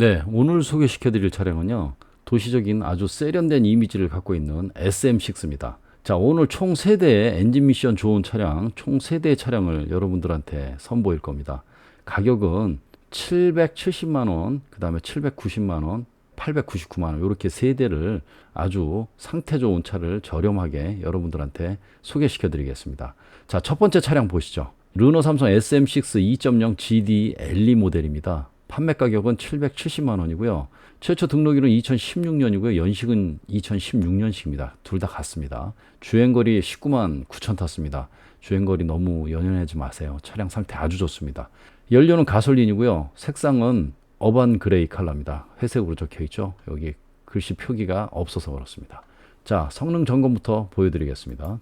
네, 오늘 소개시켜 드릴 차량은요. 도시적인 아주 세련된 이미지를 갖고 있는 SM6입니다. 자, 오늘 총 3대의 엔진 미션 좋은 차량, 총 3대의 차량을 여러분들한테 선보일 겁니다. 가격은 770만원, 그 다음에 790만원, 899만원, 이렇게 세 대를 아주 상태 좋은 차를 저렴하게 여러분들한테 소개시켜 드리겠습니다. 자, 첫 번째 차량 보시죠. 르노 삼성 SM6 2.0 GD LE 모델입니다. 판매 가격은 770만 원이고요. 최초 등록일은 2016년이고요. 연식은 2016년식입니다. 둘 다 같습니다. 주행거리 19만 9천 탔습니다. 주행거리 너무 연연하지 마세요. 차량 상태 아주 좋습니다. 연료는 가솔린이고요. 색상은 어반 그레이 컬러입니다. 회색으로 적혀 있죠. 여기 글씨 표기가 없어서 그렇습니다. 자, 성능 점검부터 보여드리겠습니다.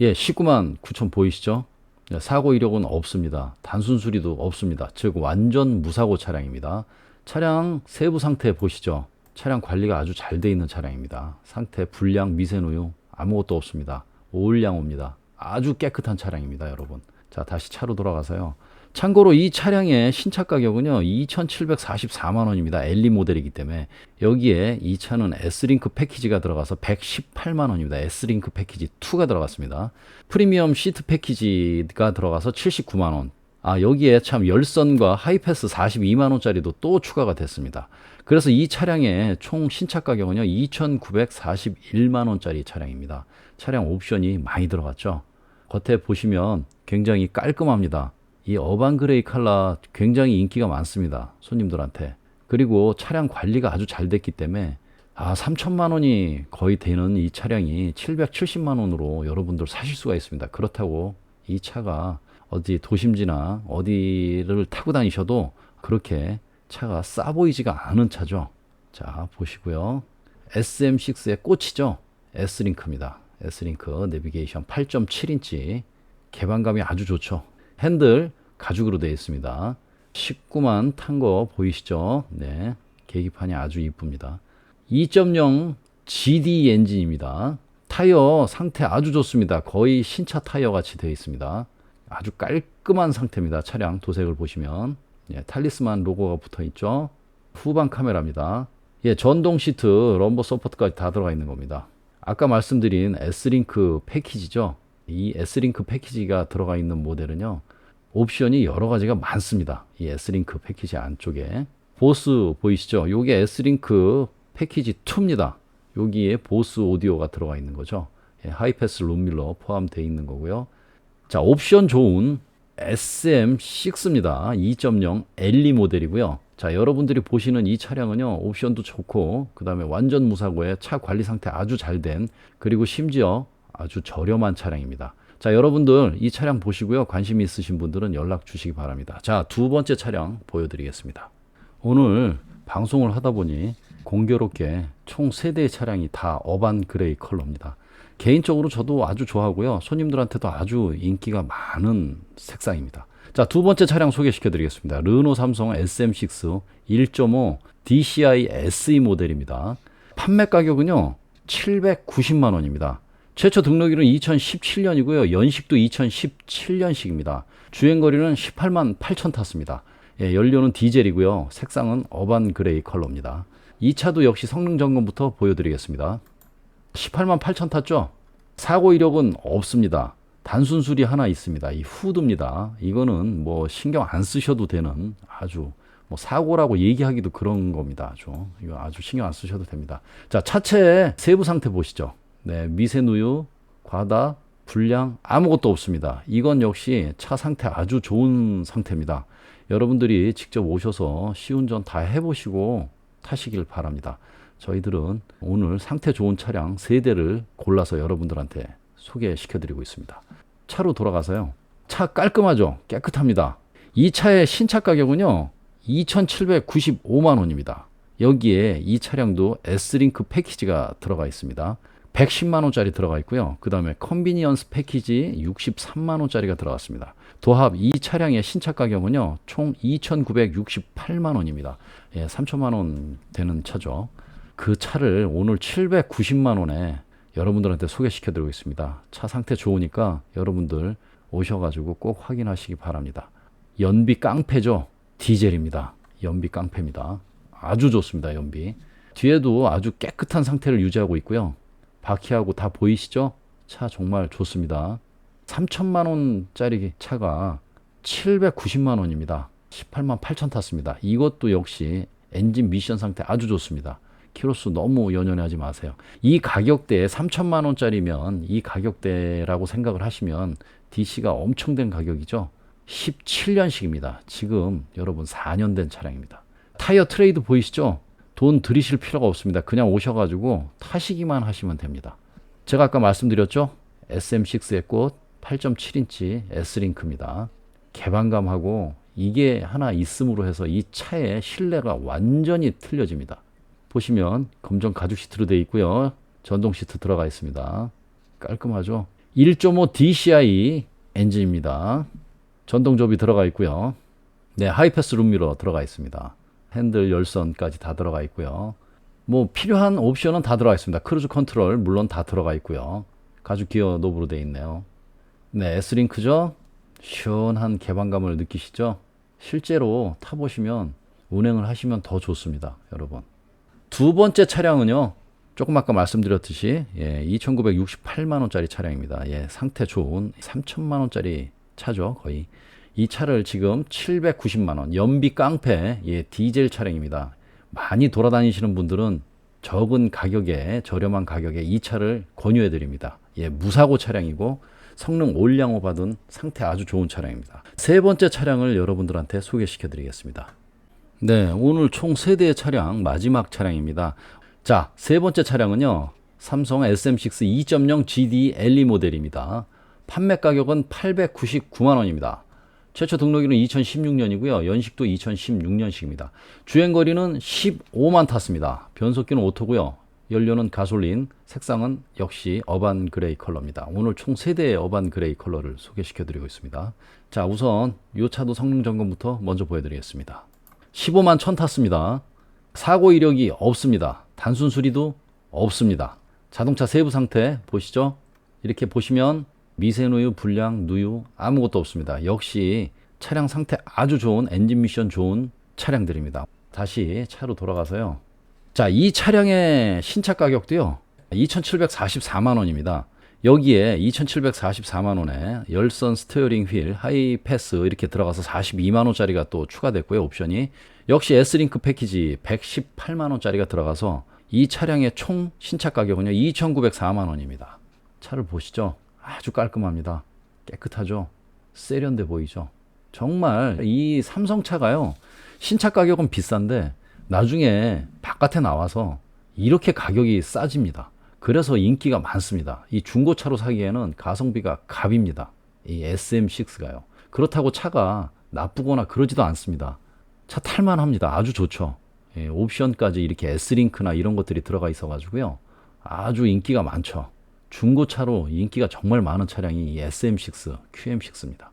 예, 19만 9천 보이시죠? 네, 사고 이력은 없습니다. 단순 수리도 없습니다. 즉 완전 무사고 차량입니다. 차량 세부 상태 보시죠. 차량 관리가 아주 잘 돼 있는 차량입니다. 상태 불량 미세누유 아무것도 없습니다. 오일량호입니다. 아주 깨끗한 차량입니다, 여러분. 자, 다시 차로 돌아가서요. 참고로 이 차량의 신차 가격은요, 2,744만 원입니다. 엘리 모델이기 때문에 여기에 이 차는 S링크 패키지가 들어가서 118만 원입니다. S링크 패키지 2가 들어갔습니다. 프리미엄 시트 패키지가 들어가서 79만 원. 아, 여기에 참 열선과 하이패스 42만 원짜리도 또 추가가 됐습니다. 그래서 이 차량의 총 신차 가격은요, 2,941만 원짜리 차량입니다. 차량 옵션이 많이 들어갔죠. 겉에 보시면 굉장히 깔끔합니다. 이 어반 그레이 컬러 굉장히 인기가 많습니다. 손님들한테. 그리고 차량 관리가 아주 잘 됐기 때문에 아, 3천만 원이 거의 되는 이 차량이 770만 원으로 여러분들 사실 수가 있습니다. 그렇다고 이 차가 어디 도심지나 어디를 타고 다니셔도 그렇게 차가 싸 보이지가 않은 차죠. 자, 보시고요. SM6의 꽃이죠. S링크입니다. S링크 내비게이션 8.7인치 개방감이 아주 좋죠. 핸들 가죽으로 되어 있습니다. 19만 탄 거 보이시죠? 네. 계기판이 아주 이쁩니다. 2.0 GD 엔진입니다. 타이어 상태 아주 좋습니다. 거의 신차 타이어 같이 되어 있습니다. 아주 깔끔한 상태입니다. 차량 도색을 보시면 예, 탈리스만 로고가 붙어 있죠. 후방 카메라입니다. 예, 전동 시트, 럼버 서포트까지 다 들어가 있는 겁니다. 아까 말씀드린 S링크 패키지죠. 이 S링크 패키지가 들어가 있는 모델은요. 옵션이 여러 가지가 많습니다. 이 S링크 패키지 안쪽에 보스 보이시죠? 요게 S링크 패키지 2입니다. 여기에 보스 오디오가 들어가 있는 거죠. 예, 하이패스 룸밀러 포함되어 있는 거고요. 자, 옵션 좋은 SM6입니다. 2.0 LE 모델이고요. 자, 여러분들이 보시는 이 차량은요, 옵션도 좋고, 그 다음에 완전 무사고에 차 관리 상태 아주 잘 된, 그리고 심지어 아주 저렴한 차량입니다. 자, 여러분들 이 차량 보시고요. 관심 있으신 분들은 연락 주시기 바랍니다. 자, 두 번째 차량 보여드리겠습니다. 오늘 방송을 하다 보니 공교롭게 총 세대의 차량이 다 어반 그레이 컬러입니다. 개인적으로 저도 아주 좋아하고요. 손님들한테도 아주 인기가 많은 색상입니다. 자, 두 번째 차량 소개시켜 드리겠습니다. 르노 삼성 SM6 1.5 DCI SE 모델입니다. 판매 가격은요, 790만 원입니다. 최초 등록일은 2017년이고요. 연식도 2017년식입니다. 주행거리는 18만 8천 탔습니다. 예, 연료는 디젤이고요. 색상은 어반 그레이 컬러입니다. 이 차도 역시 성능 점검부터 보여드리겠습니다. 18만 8천 탔죠? 사고 이력은 없습니다. 단순 수리 하나 있습니다. 이 후드입니다. 이거는 뭐 신경 안 쓰셔도 되는 아주 뭐 사고라고 얘기하기도 그런 겁니다. 아주 이거 아주 신경 안 쓰셔도 됩니다. 자 차체의 세부 상태 보시죠. 네 미세누유, 과다, 불량 아무것도 없습니다. 이건 역시 차 상태 아주 좋은 상태입니다. 여러분들이 직접 오셔서 시운전 다 해보시고 타시길 바랍니다. 저희들은 오늘 상태 좋은 차량 세대를 골라서 여러분들한테 소개시켜 드리고 있습니다. 차로 돌아가서요. 차 깔끔하죠? 깨끗합니다. 이 차의 신차 가격은요. 2,795만 원입니다. 여기에 이 차량도 S링크 패키지가 들어가 있습니다. 110만 원짜리 들어가 있고요. 그 다음에 컨비니언스 패키지 63만 원짜리가 들어갔습니다. 도합 이 차량의 신차 가격은요. 총 2,968만 원입니다. 예, 3천만 원 되는 차죠. 그 차를 오늘 790만 원에 여러분들한테 소개시켜 드리고 있습니다. 차 상태 좋으니까 여러분들 오셔가지고 꼭 확인하시기 바랍니다. 연비 깡패죠. 디젤입니다. 연비 깡패입니다. 아주 좋습니다. 연비. 뒤에도 아주 깨끗한 상태를 유지하고 있고요. 바퀴하고 다 보이시죠? 차 정말 좋습니다. 3천만 원짜리 차가 790만 원입니다. 18만 8천 탔습니다. 이것도 역시 엔진 미션 상태 아주 좋습니다. 키로수 너무 연연하지 마세요. 이 가격대에 3천만 원짜리면 이 가격대라고 생각을 하시면 DC가 엄청 된 가격이죠. 17년식입니다. 지금 여러분 4년 된 차량입니다. 타이어 트레이드 보이시죠? 돈 들이실 필요가 없습니다. 그냥 오셔가지고 타시기만 하시면 됩니다. 제가 아까 말씀드렸죠? SM6의 꽃 8.7인치 S링크입니다. 개방감하고 이게 하나 있음으로 해서 이 차의 신뢰가 완전히 틀려집니다. 보시면 검정 가죽 시트로 되어 있고요. 전동 시트 들어가 있습니다. 깔끔하죠? 1.5 DCI 엔진입니다. 전동 조비 들어가 있고요. 네, 하이패스 룸미러 들어가 있습니다. 핸들 열선까지 다 들어가 있고요. 뭐 필요한 옵션은 다 들어가 있습니다. 크루즈 컨트롤 물론 다 들어가 있고요. 가죽 기어 노브로 되어 있네요. 네, S링크죠. 시원한 개방감을 느끼시죠? 실제로 타보시면 운행을 하시면 더 좋습니다, 여러분. 두 번째 차량은요. 조금 아까 말씀드렸듯이 예, 2,968만 원짜리 차량입니다. 예, 상태 좋은 3천만 원짜리 차죠, 거의. 이 차를 지금 790만 원 연비 깡패 예, 디젤 차량입니다. 많이 돌아다니시는 분들은 적은 가격에 저렴한 가격에 이 차를 권유해 드립니다. 예, 무사고 차량이고 성능 올량호 받은 상태 아주 좋은 차량입니다. 세 번째 차량을 여러분들한테 소개시켜 드리겠습니다. 네, 오늘 총 세 대의 차량 마지막 차량입니다. 자, 세 번째 차량은요. 삼성 SM6 2.0 GD LE 모델입니다. 판매 가격은 899만 원입니다. 최초 등록일은 2016년이고요. 연식도 2016년식입니다. 주행 거리는 15만 탔습니다. 변속기는 오토고요. 연료는 가솔린, 색상은 역시 어반 그레이 컬러입니다. 오늘 총 3대의 어반 그레이 컬러를 소개시켜 드리고 있습니다. 자, 우선 이 차도 성능 점검부터 먼저 보여드리겠습니다. 15만 천 탔습니다. 사고 이력이 없습니다. 단순 수리도 없습니다. 자동차 세부 상태 보시죠. 이렇게 보시면 미세누유, 불량, 누유 아무것도 없습니다. 역시 차량 상태 아주 좋은 엔진 미션 좋은 차량들입니다. 다시 차로 돌아가서요. 자, 이 차량의 신차 가격도요. 2,744만 원입니다. 여기에 2,744만 원에 열선 스티어링 휠, 하이 패스 이렇게 들어가서 42만 원짜리가 또 추가됐고요. 옵션이 역시 S링크 패키지 118만 원짜리가 들어가서 이 차량의 총 신차 가격은요. 2,904만 원입니다. 차를 보시죠. 아주 깔끔합니다. 깨끗하죠. 세련돼 보이죠. 정말 이 삼성차가요. 신차 가격은 비싼데 나중에 바깥에 나와서 이렇게 가격이 싸집니다. 그래서 인기가 많습니다. 이 중고차로 사기에는 가성비가 갑입니다. 이 SM6가요. 그렇다고 차가 나쁘거나 그러지도 않습니다. 차 탈만 합니다. 아주 좋죠. 예, 옵션까지 이렇게 S링크나 이런 것들이 들어가 있어 가지고요. 아주 인기가 많죠. 중고차로 인기가 정말 많은 차량이 이 SM6, QM6입니다.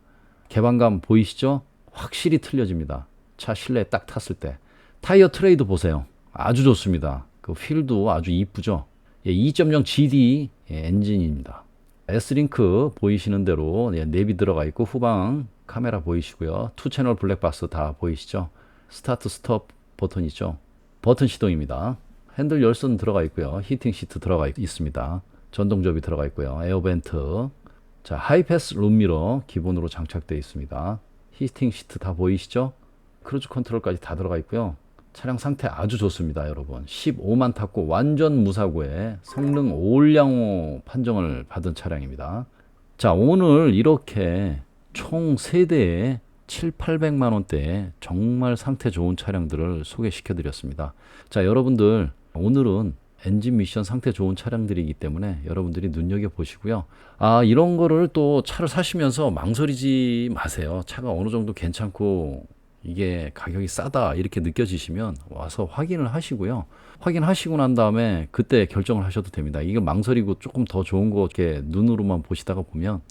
개방감 보이시죠? 확실히 틀려집니다. 차 실내에 딱 탔을 때. 타이어 트레이드 보세요. 아주 좋습니다. 그 휠도 아주 이쁘죠? 예, 2.0 GD 예, 엔진입니다. S링크 보이시는 대로 예, 내비 들어가 있고 후방 카메라 보이시고요. 투 채널 블랙박스 다 보이시죠? 스타트 스톱 버튼 있죠? 버튼 시동입니다. 핸들 열선 들어가 있고요. 히팅 시트 들어가 있, 있습니다. 전동 접이 들어가 있고요. 에어벤트. 자, 하이패스 룸미러 기본으로 장착되어 있습니다. 히팅 시트 다 보이시죠? 크루즈 컨트롤까지 다 들어가 있고요. 차량 상태 아주 좋습니다, 여러분. 15만 탔고 완전 무사고에 성능 올량호 판정을 받은 차량입니다. 자, 오늘 이렇게 총 3대의 7, 800만 원대 정말 상태 좋은 차량들을 소개시켜 드렸습니다. 자, 여러분들 오늘은 엔진 미션 상태 좋은 차량들이기 때문에 여러분들이 눈여겨 보시고요. 아, 이런 거를 또 차를 사시면서 망설이지 마세요. 차가 어느 정도 괜찮고 이게 가격이 싸다 이렇게 느껴지시면 와서 확인을 하시고요. 확인하시고 난 다음에 그때 결정을 하셔도 됩니다. 이거 망설이고 조금 더 좋은 거 이렇게 눈으로만 보시다가 보면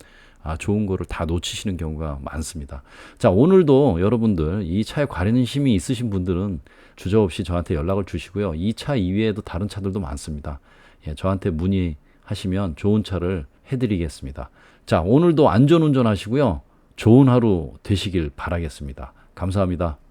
아, 좋은 거를 다 놓치시는 경우가 많습니다. 자, 오늘도 여러분들 이 차에 관심이 있으신 분들은 주저없이 저한테 연락을 주시고요. 이 차 이외에도 다른 차들도 많습니다. 예, 저한테 문의하시면 좋은 차를 해드리겠습니다. 자, 오늘도 안전 운전 하시고요. 좋은 하루 되시길 바라겠습니다. 감사합니다.